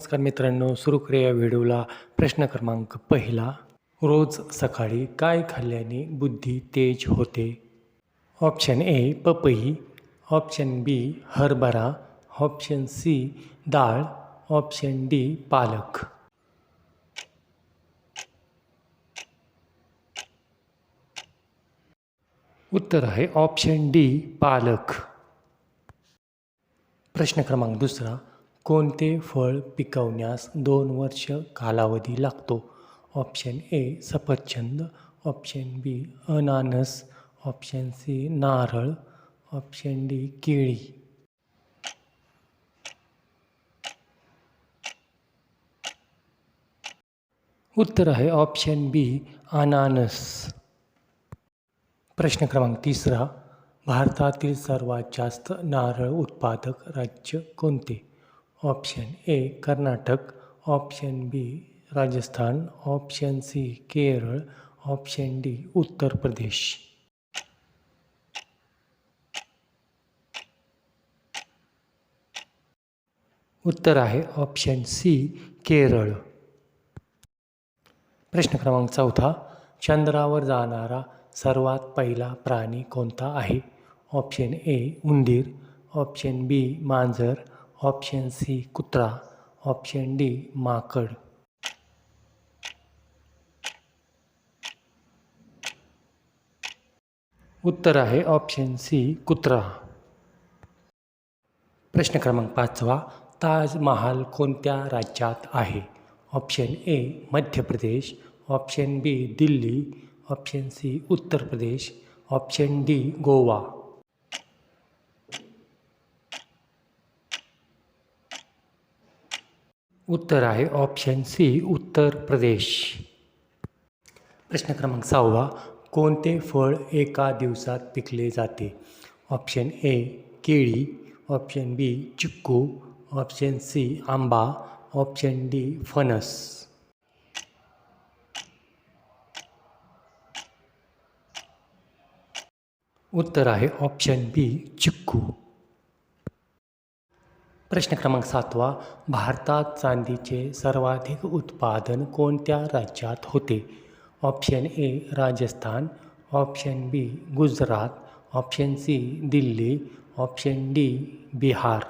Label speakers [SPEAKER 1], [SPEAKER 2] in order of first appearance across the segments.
[SPEAKER 1] नमस्कार मित्रांनो सुरू करूया व्हिडिओला. प्रश्न क्रमांक पहिला. रोज सकाळी काय खाल्ल्याने बुद्धी तेज होते? ऑप्शन ए पपई. ऑप्शन बी हरभरा. ऑप्शन सी डाळ. ऑप्शन डी पालक. उत्तर आहे ऑप्शन डी पालक. प्रश्न क्रमांक दुसरा. कोणते फळ पिकवण्यास दोन वर्ष कालावधी लागतो? ऑप्शन ए सफरचंद. ऑप्शन बी अनानस. ऑप्शन सी नारळ. ऑप्शन डी केळी. उत्तर आहे ऑप्शन बी अनानस. प्रश्न क्रमांक तिसरा. भारतातील सर्वात जास्त नारळ उत्पादक राज्य कोणते? Option A Karnataka option B Rajasthan option C Kerala option D Uttar Pradesh. उत्तर आहे ऑप्शन सी केरळ. प्रश्न क्रमांक चौथा चंद्रावर जाणारा सर्वात पहिला प्राणी कोणता आहे? ऑप्शन ए उंदीर ऑप्शन बी मांजर ऑप्शन सी कुत्रा, ऑप्शन डी माकड। उत्तर आहे ऑप्शन सी कुत्रा। प्रश्न क्रमांक पाचवा, ताजमहाल कोणत्या राज्यात आहे? Option A Madhya Pradesh, option B Delhi, option C Uttar Pradesh, option D Goa. उत्तर आहे ऑप्शन सी उत्तर प्रदेश. प्रश्न क्रमांक सहावा, कोणते फळ एका दिवसात पिकले जाते? ऑप्शन ए केळी. ऑप्शन बी चिक्कू. ऑप्शन सी आंबा. ऑप्शन डी फणस. उत्तर आहे ऑप्शन बी चिक्कू. प्रश्न क्रमांक सातवा, भारतात चांदीचे सर्वाधिक उत्पादन कोणत्या राज्यात होते? Option A, Rajasthan, option B, Gujarat, option C, Delhi, option D, Bihar.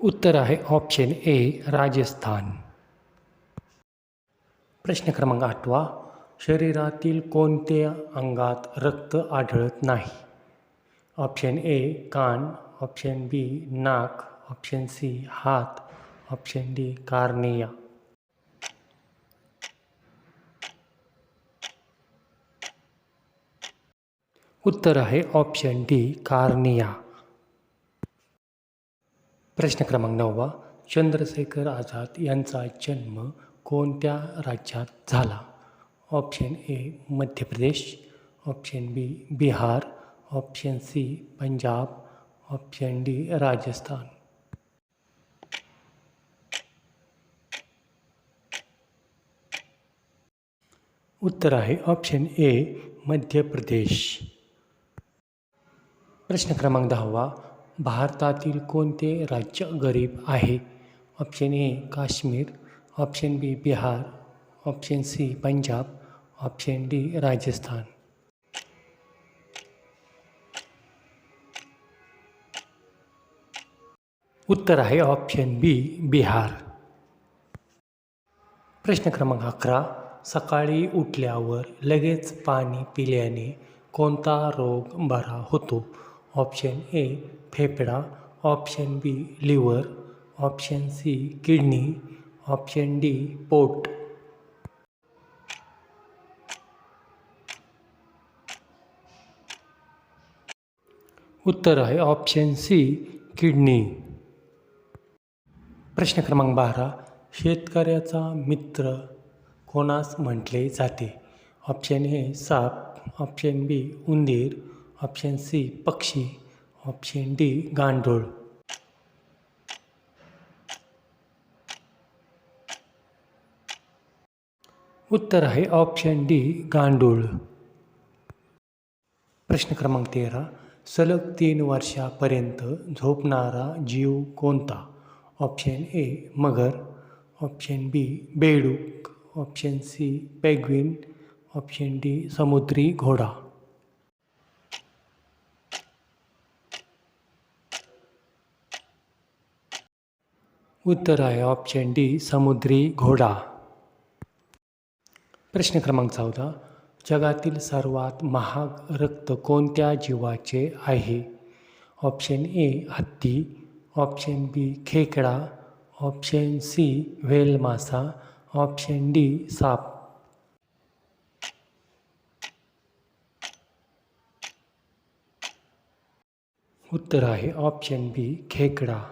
[SPEAKER 1] उत्तर आहे ऑप्शन ए, राजस्थान. प्रश्न क्रमांक आठवा शरीरातील कोणत्या अंगात रक्त आढळत नाही? ऑप्शन ए कान. ऑप्शन बी नाक. ऑप्शन सी हात. Option D cornea. उत्तर आहे ऑप्शन डी कार्निया. प्रश्न क्रमांक नववा. चंद्रशेखर आझाद यांचा जन्म कोणत्या राज्यात झाला? Option A Madhya Pradesh option B Bihar option C Punjab option D Rajasthan. उत्तर आहे ऑप्शन ए मध्य प्रदेश. प्रश्न क्रमांक दहावा भारतातील कोणते राज्य गरीब आहे? Option A Kashmir option B Bihar option C Punjab option D Rajasthan. उत्तर आहे ऑप्शन बी बिहार. प्रश्न क्रमांक अकरा सकाळी उठल्यावर लगेच पाणी पिल्याने कोणता रोग बरा होतो? Option A फेफडा. Option B liver option C kidney option D पोट. उत्तर आहे ऑप्शन सी किडनी प्रश्न क्रमांक बारा शेतकऱ्याचा मित्र कोणास म्हटले जाते? ऑप्शन ए साप. ऑप्शन बी उंदीर. ऑप्शन सी पक्षी. ऑप्शन डी गांडूळ. उत्तर आहे ऑप्शन डी गांडूळ. प्रश्न क्रमांक तेरा सलग तीन वर्षापर्यंत झोपणारा जीव कोणता? Option A Magar. Option B बेडूक. Option C penguin. Option D समुद्री घोडा. उत्तर आहे ऑप्शन डी समुद्री घोडा. प्रश्न क्रमांक चौदा. जगातील सर्वात महाग रक्त कोणत्या जीवाचे आहे? ऑप्शन ए हत्ती. ऑप्शन बी खेकडा. ऑप्शन सी व्हेल मासा ऑप्शन डी साप. उत्तर आहे ऑप्शन बी खेकडा.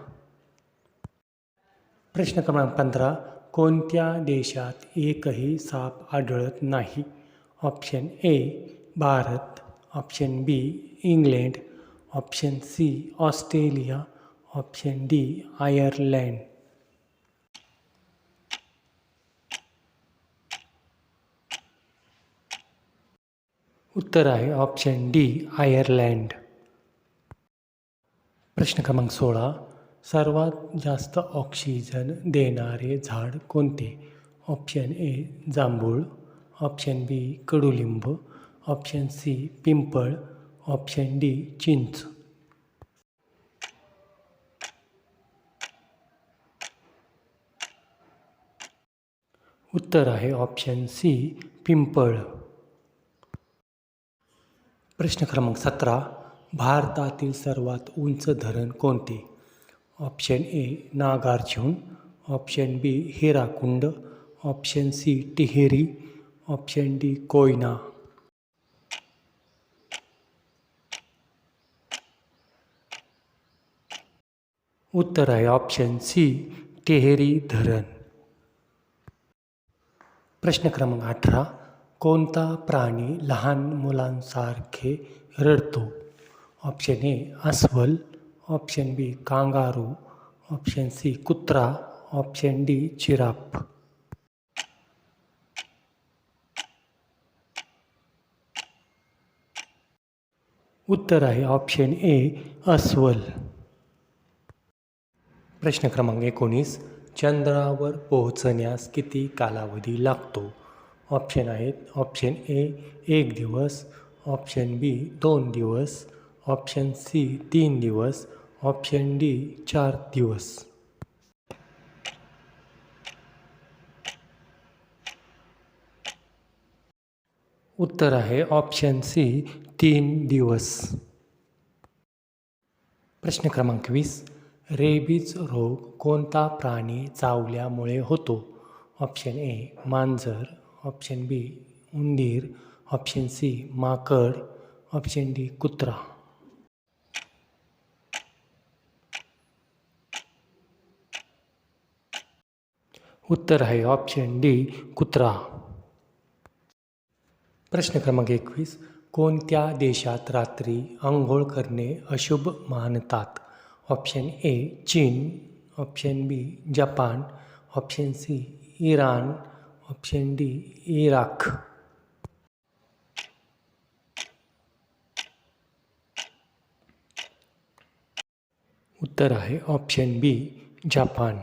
[SPEAKER 1] प्रश्न क्रमांक पंधरा कोणत्या देशात एकही साप आढळत नाही? Option A Bharat, option B England, option C Australia, option D Ireland. उत्तर आहे ऑप्शन डी आयर्लंड। प्रश्न क्रमांक सोळा, सर्वात जास्त ऑक्सिजन देणारे झाड कोणते? ऑप्शन ए जांभूळ ऑप्शन बी कडुलिंब ऑप्शन सी पिंपळ ऑप्शन डी चिंच. उत्तर आहे ऑप्शन सी पिंपळ. प्रश्न क्रमांक सतरा भारतातील सर्वात उंच धरण कोणते? Option A Nagarjun option B Hirakud option C Tehri option D Koyna. उत्तर आहे ऑप्शन सी टेहेरी धरण. प्रश्न क्रमांक अठरा कोणता प्राणी लहान मुलांसारखे रडतो? ऑप्शन ए अस्वल. Option B kangaroo. Option C कुत्रा. ऑप्शन डी चिराप उत्तर आहे ऑप्शन ए अस्वल. प्रश्न क्रमांक एकोणीस, चंद्रावर पोहोचण्यास किती कालावधी लागतो? ऑप्शन आहेत ऑप्शन ए एक दिवस. ऑप्शन बी दोन दिवस. ऑप्शन सी तीन दिवस. ऑप्शन डी चार दिवस. उत्तर आहे ऑप्शन सी तीन दिवस. प्रश्न क्रमांक वीस. रेबीज रोग कोणता प्राणी चावल्यामुळे होतो? ऑप्शन ए मांजर. ऑप्शन बी उंदीर. ऑप्शन सी माकड. ऑप्शन डी कुत्रा. उत्तर आहे ऑप्शन डी कुत्रा. प्रश्न क्रमांक एकवीस. कोणत्या देशात रात्री आंघोळ करणे अशुभ मानतात? ऑप्शन ए चीन. Option B Japan. Option C Iran. Option D Iraq. उत्तर आहे ऑप्शन बी जपान.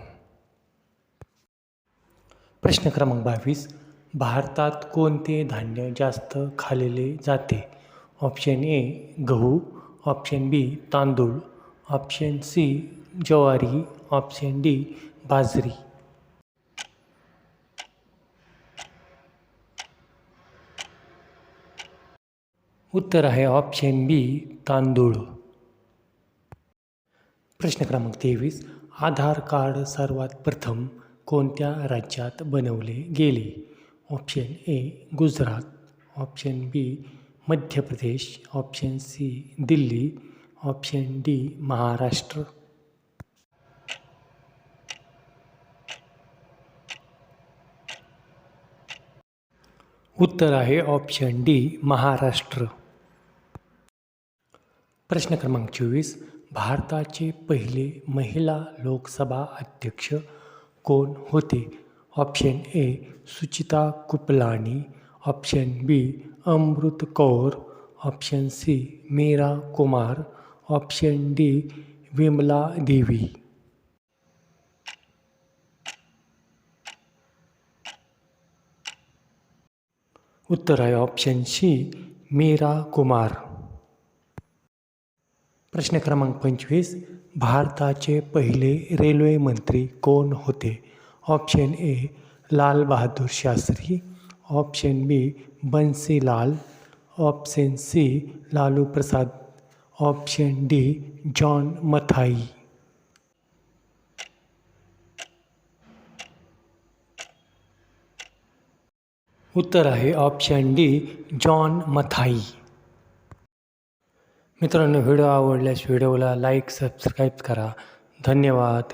[SPEAKER 1] प्रश्न क्रमांक बावीस. भारतात कोणते धान्य जास्त खाल्ले जाते? ऑप्शन ए गहू. ऑप्शन बी तांदूळ. ऑप्शन सी ज्वारी. ऑप्शन डी बाजरी. उत्तर आहे ऑप्शन बी तांदूळ. प्रश्न क्रमांक तेवीस. आधार कार्ड सर्वात प्रथम कोणत्या राज्यात बनवले गेले? Option A Gujarat option B Madhya Pradesh option C Delhi option D Maharashtra. उत्तर आहे ऑप्शन डी महाराष्ट्र. प्रश्न क्रमांक चोवीस भारताचे पहिले महिला लोकसभा अध्यक्ष कोण होते? Option A Sucheta Kripalani option B Amrit Kaur option C Meira Kumar option D Vimla Devi उत्तर आहे ऑप्शन सी मीरा कुमार प्रश्न क्रमांक पंचवीस भारताचे पहिले रेल्वे मंत्री कोण होते option A Lal Bahadur Shastri option B Bansilal option C Lalu Prasad option D John Mathai उत्तर आहे ऑप्शन डी जॉन मथाई मित्रांनो व्हिडिओ आवडल्यास व्हिडिओला लाईक सबस्क्राईब करा। धन्यवाद।